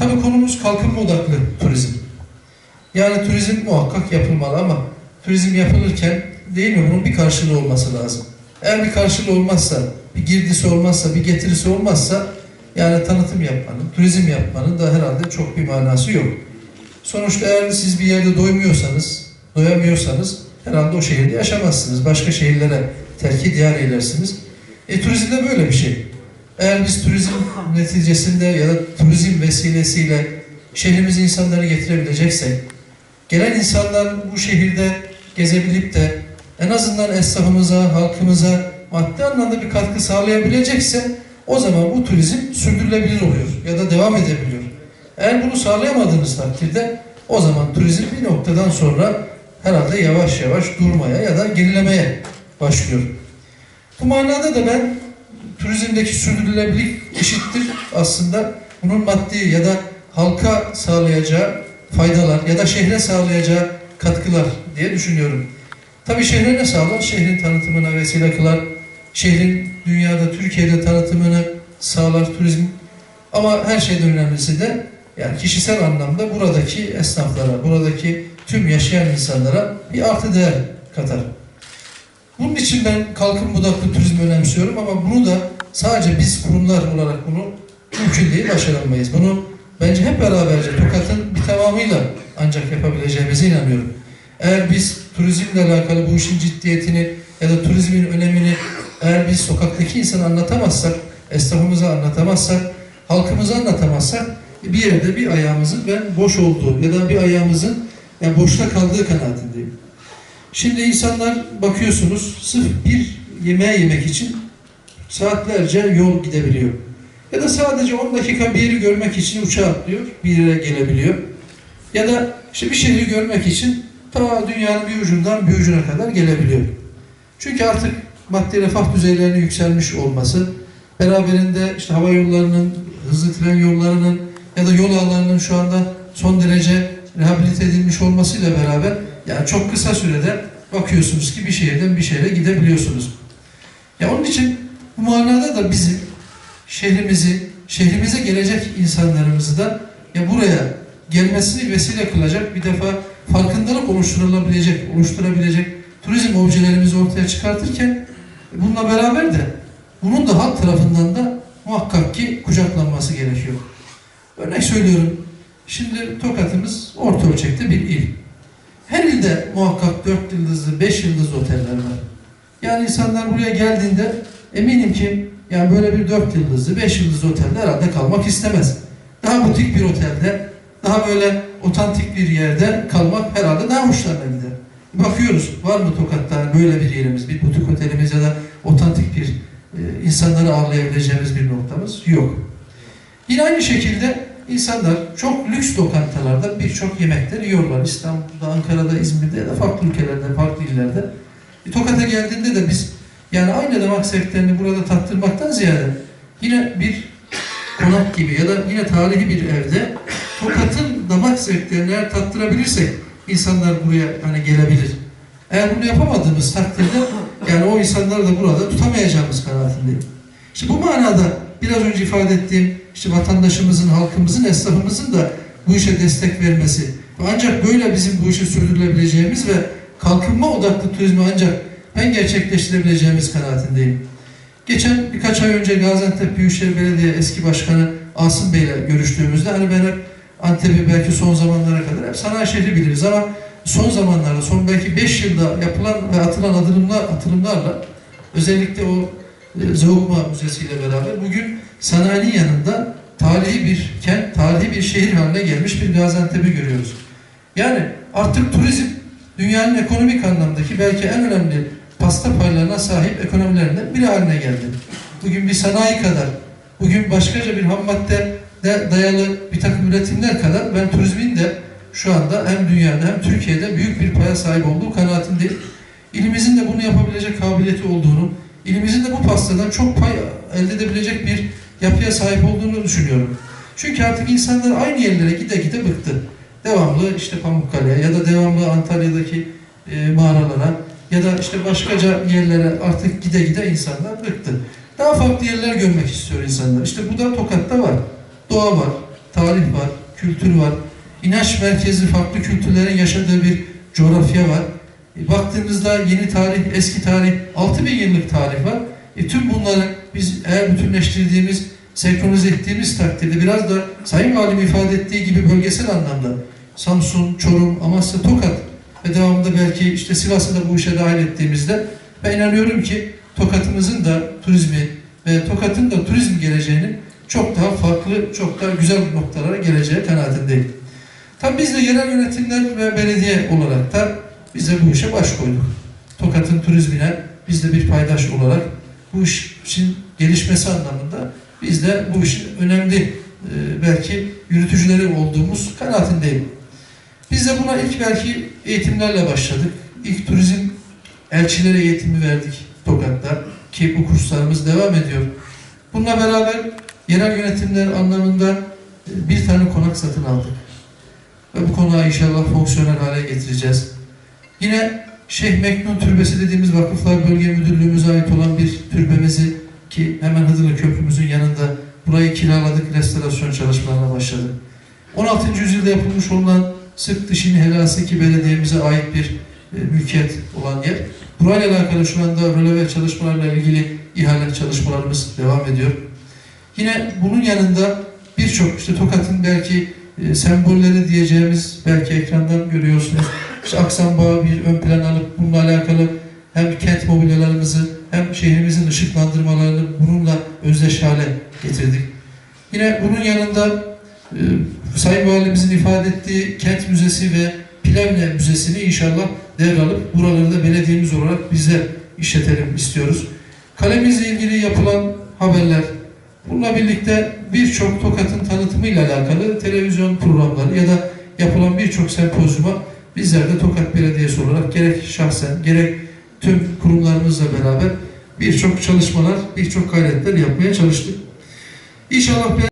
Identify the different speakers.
Speaker 1: Tabii konumuz kalkınma odaklı turizm. Yani turizm muhakkak yapılmalı ama turizm yapılırken değil mi bunun bir karşılığı olması lazım. Eğer bir karşılığı olmazsa, bir girdisi olmazsa, bir getirisi olmazsa yani tanıtım yapmanın, turizm yapmanın da herhalde çok bir manası yok. Sonuçta eğer siz bir yerde doymuyorsanız, doyamıyorsanız herhalde o şehirde yaşamazsınız. Başka şehirlere terki diyar eylersiniz. E turizm de böyle bir şey. Eğer biz turizm neticesinde ya da turizm vesilesiyle şehrimize insanları getirebileceksek, gelen insanlar bu şehirde gezebilip de en azından esnafımıza, halkımıza maddi anlamda bir katkı sağlayabilecekse o zaman bu turizm sürdürülebilir oluyor ya da devam edebiliyor. Eğer bunu sağlayamadığınız takdirde o zaman turizm bir noktadan sonra herhalde yavaş yavaş durmaya ya da gerilemeye başlıyor. Bu manada da ben turizmdeki sürdürülebilirlik eşittir aslında bunun maddi ya da halka sağlayacağı faydalar ya da şehre sağlayacağı katkılar diye düşünüyorum. Tabii şehre ne sağlar? Şehrin tanıtımına vesile kılar. Şehrin dünyada, Türkiye'de tanıtımını sağlar turizm. Ama her şeyden önemlisi de yani kişisel anlamda buradaki esnaflara, buradaki tüm yaşayan insanlara bir artı değer katar. İçin ben kalkınma odaklı turizmi önemsiyorum ama bunu da sadece biz kurumlar olarak bunu mümkün değil başaramayız. Bunu bence hep beraberce Tokat'ın bir tamamıyla ancak yapabileceğimize inanıyorum. Eğer biz turizmle alakalı bu işin ciddiyetini ya da turizmin önemini eğer biz sokaktaki insana anlatamazsak, esnafımıza anlatamazsak, halkımıza anlatamazsak bir yerde bir ayağımızın ben boş olduğu ya da bir ayağımızın yani boşta kaldığı kanaatindeyim. Şimdi insanlar bakıyorsunuz sırf bir yemeğe yemek için saatlerce yol gidebiliyor. Ya da sadece 10 dakika bir yeri görmek için uçağa atlıyor, bir yere gelebiliyor. Ya da işte bir şehri görmek için ta dünyanın bir ucundan bir ucuna kadar gelebiliyor. Çünkü artık maddi refah düzeylerinin yükselmiş olması, beraberinde işte hava yollarının, hızlı tren yollarının ya da yol ağlarının şu anda son derece rehabilite edilmiş olmasıyla beraber yani çok kısa sürede bakıyorsunuz ki bir şehirden bir şehre gidebiliyorsunuz. Ya onun için bu manada da bizim şehrimizi, şehrimize gelecek insanlarımızı da ya buraya gelmesini vesile kılacak bir defa farkındalık oluşturulabilecek, oluşturabilecek turizm objelerimizi ortaya çıkartırken bununla beraber de bunun da halk tarafından da muhakkak ki kucaklanması gerekiyor. Örnek söylüyorum. Şimdi Tokat'ımız orta ölçekte bir il. Her ilde muhakkak 4 yıldızlı, 5 yıldızlı oteller var. Yani insanlar buraya geldiğinde eminim ki yani böyle bir 4 yıldızlı, 5 yıldızlı otelde herhalde kalmak istemez. Daha butik bir otelde, daha böyle otantik bir yerde kalmak herhalde daha hoşlarına gider. Bakıyoruz var mı Tokat'ta böyle bir yerimiz, bir butik otelimiz ya da otantik bir e, insanları ağırlayabileceğimiz bir noktamız yok. Yine aynı şekilde insanlar çok lüks lokantalarda birçok yemekler yiyorlar. İstanbul'da, Ankara'da, İzmir'de ya da farklı ülkelerde, farklı illerde. E, Tokat'a geldiğinde de biz yani aynı damak zevklerini burada tattırmaktan ziyade yine bir konak gibi ya da yine tarihi bir evde Tokat'ın damak zevklerini eğer tattırabilirsek insanlar buraya hani gelebilir. Eğer bunu yapamadığımız takdirde yani o insanları da burada tutamayacağımız kanaatindeyim. İşte bu manada biraz önce ifade ettiğim işte vatandaşımızın, halkımızın, esnafımızın da bu işe destek vermesi ancak böyle bizim bu işi sürdürülebileceğimiz ve kalkınma odaklı turizmi ancak ben gerçekleştirebileceğimiz kanaatindeyim. Geçen birkaç ay önce Gaziantep Büyükşehir Belediye eski başkanı Asım Bey ile görüştüğümüzde hani ben hep Antep'i belki son zamanlara kadar hep sanayi şehri biliriz ama son zamanlarda, son belki 5 yılda yapılan ve atılan atılımlar, atılımlarla özellikle o Zeugma Müzesi ile beraber bugün sanayinin yanında tarihi bir kent, tarihi bir şehir haline gelmiş bir Gaziantep'i görüyoruz. Yani artık turizm dünyanın ekonomik anlamdaki belki en önemli pasta paylarına sahip ekonomilerinden biri haline geldi. Bugün bir sanayi kadar, bugün başkaca bir ham madde de dayalı bir takım üretimler kadar ben turizmin de şu anda hem dünyada hem Türkiye'de büyük bir paya sahip olduğu kanaatindeyim. İlimizin de bunu yapabilecek kabiliyeti olduğunu, ilimizin de bu pastadan çok pay elde edebilecek bir yapıya sahip olduğunu düşünüyorum. Çünkü artık insanlar aynı yerlere gide gide bıktı. Devamlı işte Pamukkale'ye ya da devamlı Antalya'daki e, mağaralara ya da işte başkaca yerlere artık gide gide insanlar bıktı. Daha farklı yerler görmek istiyor insanlar. İşte bu da Tokat'ta var. Doğa var, tarih var, kültür var, inanç merkezi farklı kültürlerin yaşadığı bir coğrafya var. E, baktığımızda yeni tarih, eski tarih, 6000 yıllık tarih var. E, tüm bunları biz eğer bütünleştirdiğimiz, senkronize ettiğimiz takdirde biraz da Sayın Valim ifade ettiği gibi bölgesel anlamda Samsun, Çorum, Amasya, Tokat ve devamında belki işte Sivas'ı da bu işe dahil ettiğimizde ben inanıyorum ki Tokat'ımızın da turizmi ve Tokat'ın da turizm geleceğinin çok daha farklı, çok daha güzel noktalara geleceği kanaatindeyim. Tabii biz de yerel yönetimler ve belediye olarak da biz de bu işe baş koyduk. Tokat'ın turizmine biz de bir paydaş olarak bu işin gelişmesi anlamında biz de bu işin önemli e, belki yürütücüleri olduğumuz kanaatindeyim. Biz de buna ilk belki eğitimlerle başladık. İlk turizm elçilere eğitimi verdik Tokat'ta ki bu kurslarımız devam ediyor. Bununla beraber yerel yönetimler anlamında e, bir tane konak satın aldık. Ve bu konağı inşallah fonksiyonel hale getireceğiz. Yine Şeyh Meknun Türbesi dediğimiz Vakıflar Bölge Müdürlüğümüze ait olan bir türbemizi ki hemen Hızırlı Köprümüzün yanında burayı kiraladık, restorasyon çalışmalarına başladık. 16. yüzyılda yapılmış olan Sık Dışini Helası ki belediyemize ait bir e, mülkiyet olan yer. Burayla alakalı şu anda röleve çalışmalarla ilgili ihale çalışmalarımız devam ediyor. Yine bunun yanında birçok işte Tokat'ın belki e, sembolleri diyeceğimiz belki ekrandan görüyorsunuz. İşte Aksan Bağı bir ön plan alıp bununla alakalı hem kent mobilyalarımızı hem şehrimizin ışıklandırmalarını bununla özdeş hale getirdik. Yine bunun yanında e, Sayın Valimizin ifade ettiği kent müzesi ve Plevne Müzesi'ni inşallah devralıp buraları da belediyemiz olarak bizler işletelim istiyoruz. Kalemizle ilgili yapılan haberler, bununla birlikte birçok Tokat'ın tanıtımıyla alakalı televizyon programları ya da yapılan birçok sempozyuma bizler de Tokat Belediyesi olarak gerek şahsen gerek tüm kurumlarımızla beraber birçok çalışmalar, birçok gayretler yapmaya çalıştık. İnşallah